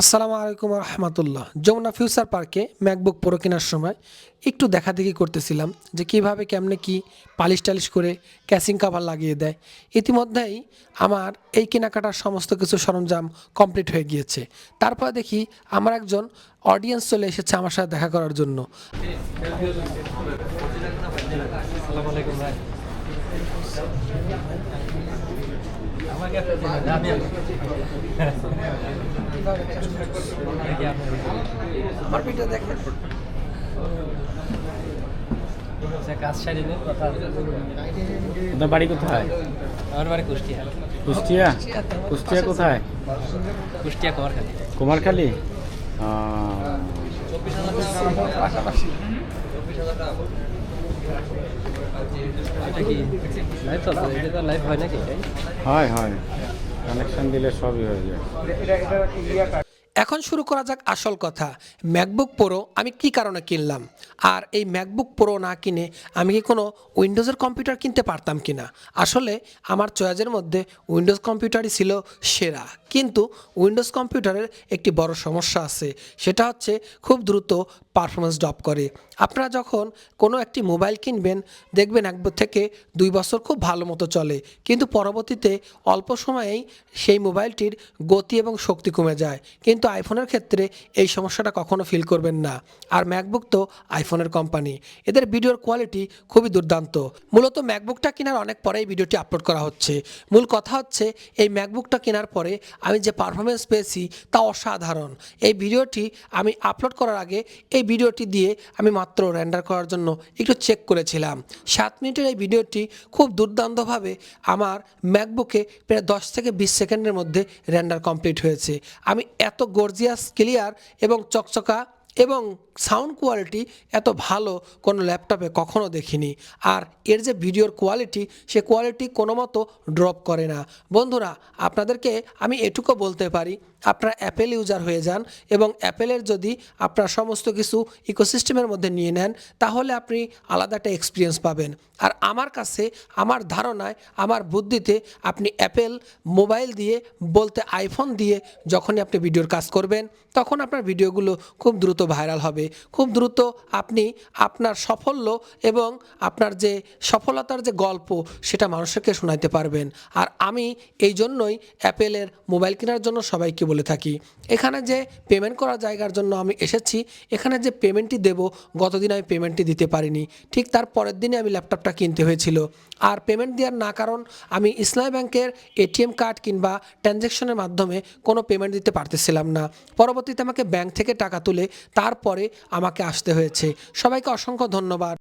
আসসালামু আলাইকুম রহমতুল্লাহ। যমুনা ফিউচার পার্কে ম্যাকবুক প্রো কেনার সময় একটু দেখা দেখি করতেছিলাম যে কীভাবে, কেমনে কি পালিশ টালিশ করে ক্যাসিং কাভার লাগিয়ে দেয়। ইতিমধ্যেই আমার এই কেনাকাটার সমস্ত কিছু সরঞ্জাম কমপ্লিট হয়ে গিয়েছে। তারপর দেখি আমার একজন অডিয়েন্স চলে এসেছে আমার সাথে দেখা করার জন্য। আমার দেখেন। আচ্ছা, কাজ সারি নিন কথা আছে। আপনার বাড়ি কোথায়? আমার বাড়ি কুষ্টিয়া। কুষ্টিয়া? কুষ্টিয়া কোথায়? কুষ্টিয়া কুমারখালী। কুমারখালী? হয় হয় হয়। কানেকশন দিলে সবই হয়ে যায়। এখন শুরু করা যাক আসল কথা। ম্যাকবুক প্রো আমি কি কারণে কিনলাম? আর এই ম্যাকবুক প্রো না কিনে আমি কি কোনো উইন্ডোজের কম্পিউটার কিনতে পারতাম কি না আসলে আমার চয়েসের মধ্যে উইন্ডোজ কম্পিউটারই ছিল সেরা। কিন্তু উইন্ডোজ কম্পিউটারের একটি বড় সমস্যা আছে। সেটা হচ্ছে খুব দ্রুত পারফরমেন্স ড্রপ করে। আপনারা যখন কোনো একটি মোবাইল কিনবেন, দেখবেন এক থেকে দুই বছর খুব ভালো মতো চলে। কিন্তু পরবর্তীতে অল্প সময়েই সেই মোবাইলটির গতি এবং শক্তি কমে যায়। কিন্তু আইফোনের ক্ষেত্রে এই সমস্যাটা কখনো ফিল করবেন না। আর ম্যাকবুক তো আইফোনের কোম্পানি এদের ভিডিওর কোয়ালিটি খুবই দুর্দান্ত। মূলত ম্যাকবুকটা কেনার অনেক পরেই ভিডিওটি আপলোড করা হচ্ছে। মূল কথা হচ্ছে, এই ম্যাকবুকটা কেনার পরে আমি যে পারফরমেন্স পেয়েছি তা অসাধারণ। এই ভিডিওটি আমি আপলোড করার আগে এই ভিডিওটি দিয়ে আমি মাত্র রেন্ডার করার জন্য একটু চেক করেছিলাম। সাত মিনিটের এই ভিডিওটি খুব দুর্দান্তভাবে আমার ম্যাকবুকে প্রায় দশ থেকে বিশ সেকেন্ডের মধ্যে রেন্ডার কমপ্লিট হয়েছে। আমি এত গর্জিয়াস ক্লিয়ার এবং চকচকা এবং সাউন্ড কোয়ালিটি এত ভালো কোনো ল্যাপটপে কখনো দেখিনি। আর এর যে ভিডিওর কোয়ালিটি, সে কোয়ালিটি কোনো মতো ড্রপ করে না। বন্ধুরা, আপনাদেরকে আমি এটুকু বলতে পারি, আপনারা অ্যাপেল ইউজার হয়ে যান এবং অ্যাপেলের যদি আপনার সমস্ত কিছু ইকোসিস্টেমের মধ্যে নিয়ে নেন, তাহলে আপনি আলাদা একটা এক্সপিরিয়েন্স পাবেন। আর আমার কাছে, আমার ধারণায়, আমার বুদ্ধিতে আপনি অ্যাপেল মোবাইল দিয়ে বলতে আইফোন দিয়ে যখনই আপনি ভিডিওর কাজ করবেন, তখন আপনার ভিডিওগুলো খুব দ্রুত ভাইরাল হবে। খুব দ্রুত আপনি আপনার সাফল্য এবং আপনার যে সফলতার যে গল্প, সেটা মানুষকে শোনাইতে পারবেন। আর আমি এই জন্যই অ্যাপেলের মোবাইল কেনার জন্য সবাইকে বলে থাকি, এখানে যে পেমেন্ট করার জায়গার জন্য আমি এসেছি, এখানে যে পেমেন্টটি দেব, গতদিন আমি পেমেন্টটি দিতে পারিনি। ঠিক তার পরের দিনে আমি ল্যাপটপটা কিনতে হয়েছিল। আর পেমেন্ট দেওয়ার না কারণ আমি ইসলামী ব্যাংকের এটিএম কার্ড কিংবা ট্রানজ্যাকশনের মাধ্যমে কোনো পেমেন্ট দিতে পারতেছিলাম না। পরবর্তীতে আমাকে ব্যাংক থেকে টাকা তুলে তারপরে আমাকে আসতে হয়েছে। সবাইকে অসংখ্য ধন্যবাদ।